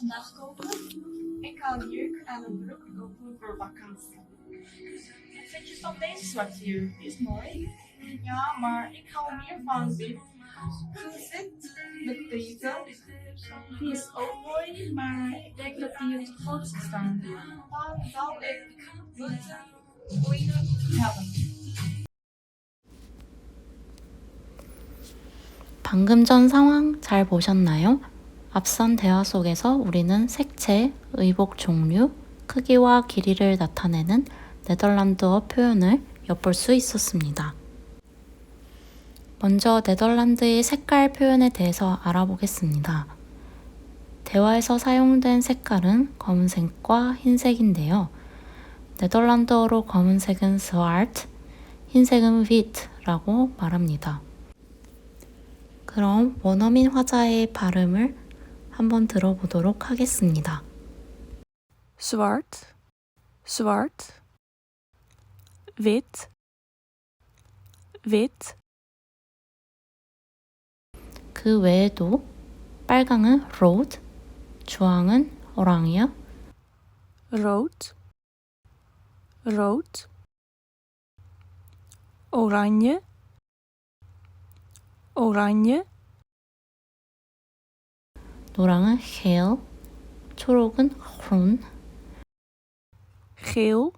vandaag kopen? Ik ga een jurk en een broek kopen voor vakantie. Wat vind je van deze zwarte jurk? Die is mooi. Ja, maar ik hou meer van dit. Hoe zit met deze? Die is ook mooi, maar ik denk dat die hier te groot zou staan. Dan zou ik deze goede hebben. 방금 전 상황 잘 보셨나요? 앞선 대화 속에서 우리는 색채, 의복 종류, 크기와 길이를 나타내는 네덜란드어 표현을 엿볼 수 있었습니다. 먼저 네덜란드의 색깔 표현에 대해서 알아보겠습니다. 대화에서 사용된 색깔은 검은색과 흰색인데요. 네덜란드어로 검은색은 zwart, 흰색은 wit라고 말합니다. 그럼 원어민 화자의 발음을 한번 들어보도록 하겠습니다. zwart, zwart, wit, wit, 그 외에도 빨강은 rood, 주황은 oranje, rood, rood, oranje, oranje, 노랑은 geel, 초록은 groen, geel,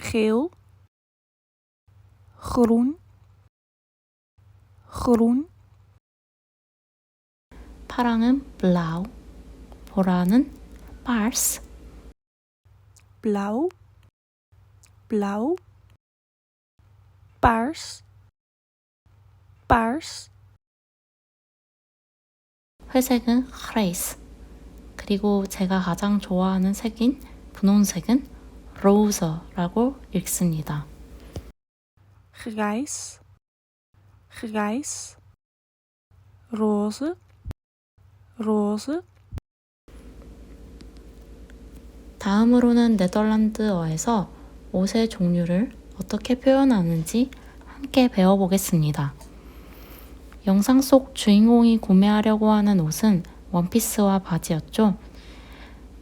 geel, groen, groen, 파랑은 blauw, 보라는 paars, blauw, blauw, paars, paars, 회색은 grijs, 그리고 제가 가장 좋아하는 색인 분홍색은 rose라고 읽습니다. grijs, grijs, roze, roze, 다음으로는 네덜란드어에서 옷의 종류를 어떻게 표현하는지 함께 배워보겠습니다. 영상 속 주인공이 구매하려고 하는 옷은 원피스와 바지였죠.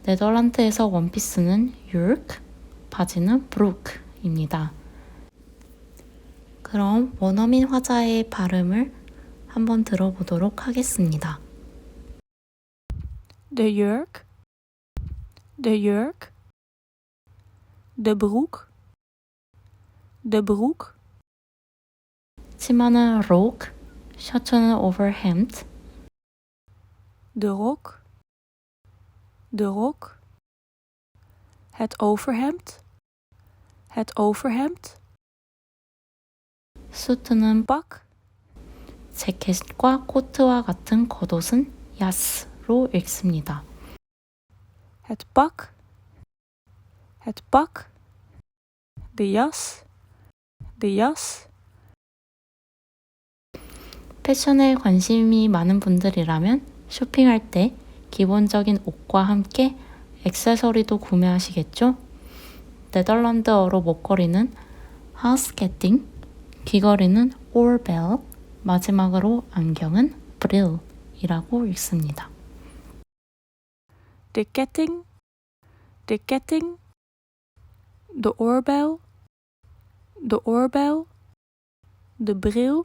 네덜란드에서 원피스는 jurk, 바지는 brook입니다. 그럼 원어민 화자의 발음을 한번 들어보도록 하겠습니다. de jurk, de jurk, de broek, de broek, 치마는 rok, 셔츠는 overhemd, de rok, de rok, het overhemd, het overhemd, 수트는 pak, 재킷과 코트와 같은 겉옷은 야스로 읽습니다. het pak, het pak, de jas, de jas, 패션에 관심이 많은 분들이라면 쇼핑할 때 기본적인 옷과 함께 액세서리도 구매하시겠죠? 네덜란드어로 목걸이는 하우스캐팅, 귀걸이는 올벨, 마지막으로 안경은 브릴이라고 읽습니다. de ketting, de ketting, de oorbel, de oorbel, de bril,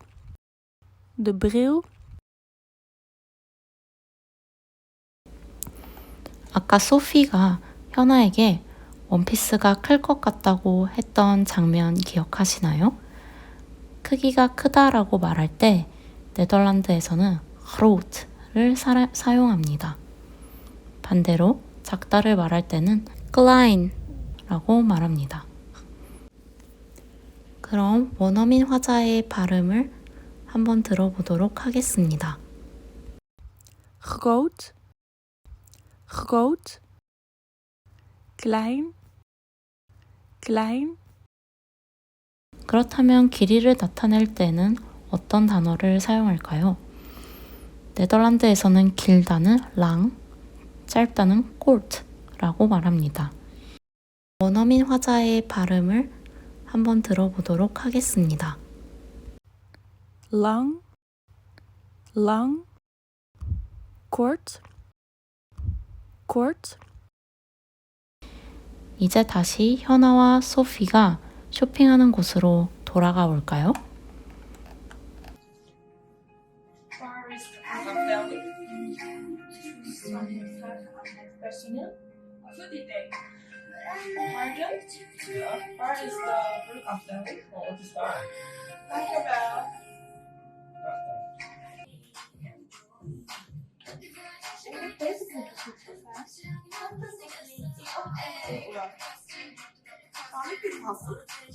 de bril, 아까 소피가 현아에게 원피스가 클 것 같다고 했던 장면 기억하시나요? 크기가 크다라고 말할 때 네덜란드에서는 groot를 사용합니다. 반대로 작다를 말할 때는 klein라고 말합니다. 그럼 원어민 화자의 발음을 한번 들어보도록 하겠습니다. groot, groot, klein, klein, 그렇다면 길이를 나타낼 때는 어떤 단어를 사용할까요? 네덜란드에서는 길다는 랑, 짧다는 콜트라고 말합니다. 원어민 화자의 발음을 한번 들어보도록 하겠습니다. Lang, lang, kort, kort, 이제 다시 현아와 소피가 쇼핑하는 곳으로 돌아가 볼까요?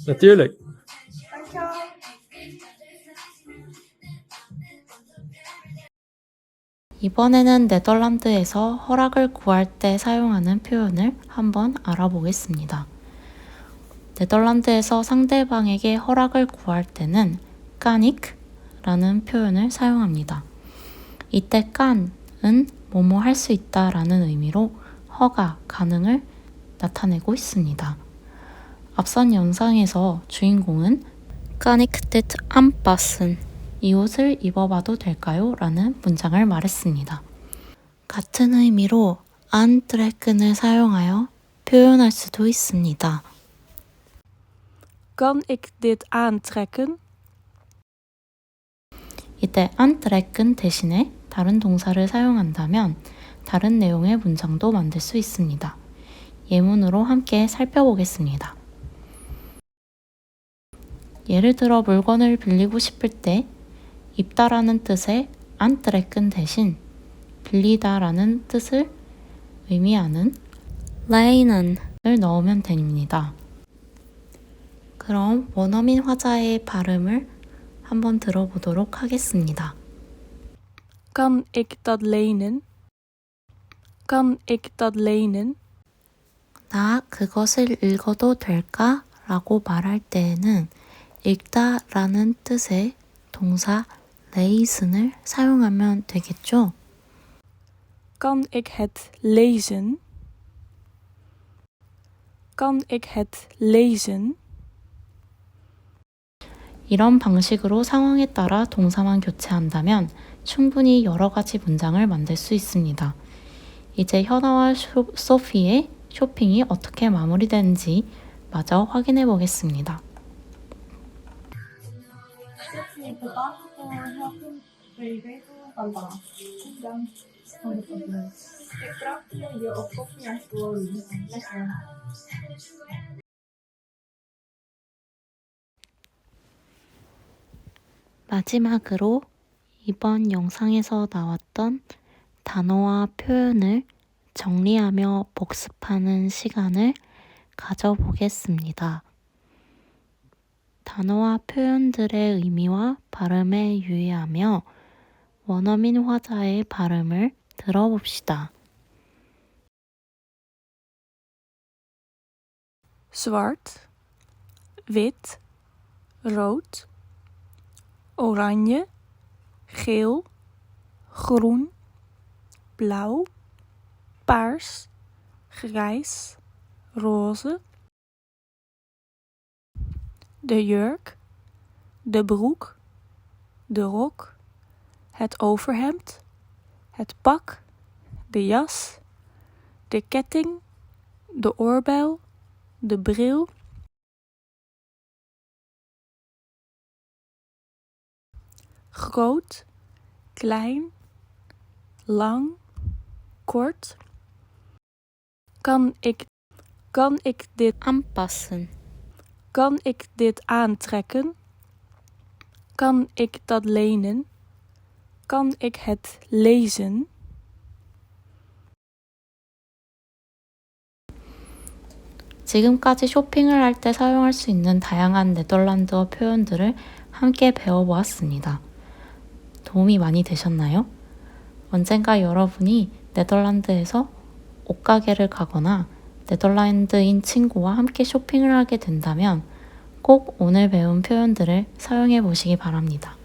Natuurlijk. Dankjewel. 이번에는 네덜란드에서 허락을 구할 때 사용하는 표현을 한번 알아보겠습니다. 네덜란드에서 상대방에게 허락을 구할 때는 까니크라는 표현을 사용합니다. 이때 깐은 뭐뭐 할 수 있다라는 의미로 허가, 가능을 나타내고 있습니다. 앞선 영상에서 주인공은 까니크뜻 안 빠슨 이 옷을 입어봐도 될까요? 라는 문장을 말했습니다. 같은 의미로 안트레근을 사용하여 표현할 수도 있습니다. kan ik dit aantrekken? 이때 안트레근 대신에 다른 동사를 사용한다면 다른 내용의 문장도 만들 수 있습니다. 예문으로 함께 살펴보겠습니다. 예를 들어 물건을 빌리고 싶을 때 입다라는 뜻의 안트레근 대신 빌리다라는 뜻을 의미하는 레이는을 넣으면 됩니다. 그럼 원어민 화자의 발음을 한번 들어보도록 하겠습니다. Kan ik dat lenen? Kan ik dat lenen? 나 그것을 읽어도 될까? 라고 말할 때에는 읽다 라는 뜻의 동사 레이슨을 사용하면 되겠죠? Kan ik het lezen? Kan ik het lezen? 이런 방식으로 상황에 따라 동사만 교체한다면 충분히 여러 가지 문장을 만들 수 있습니다. 이제 현아와 쇼, 소피의 쇼핑이 어떻게 마무리되는지 마저 확인해 보겠습니다. 마지막으로 이번 영상에서 나왔던 단어와 표현을 정리하며 복습하는 시간을 가져보겠습니다. 단어와 표현들의 의미와 발음에 유의하며 원어민 화자의 발음을 들어봅시다. Zwart, wit, oranje, geel, groen, blauw, paars, grijs, roze. De jurk, de broek, de rok, het overhemd, het pak, de jas, de ketting, de oorbel, de bril. Groot, klein, lang, kort. Kan ik, kan ik dit, 안빠슨 kan ik dit aantrekken? Kan ik dat lenen? Kan ik het lezen? 지금까지 쇼핑을 할 때 사용할 수 있는 다양한 네덜란드어 표현들을 함께 배워보았습니다. 도움이 많이 되셨나요? 언젠가 여러분이 네덜란드에서 옷가게를 가거나 네덜란드인 친구와 함께 쇼핑을 하게 된다면 꼭 오늘 배운 표현들을 사용해 보시기 바랍니다.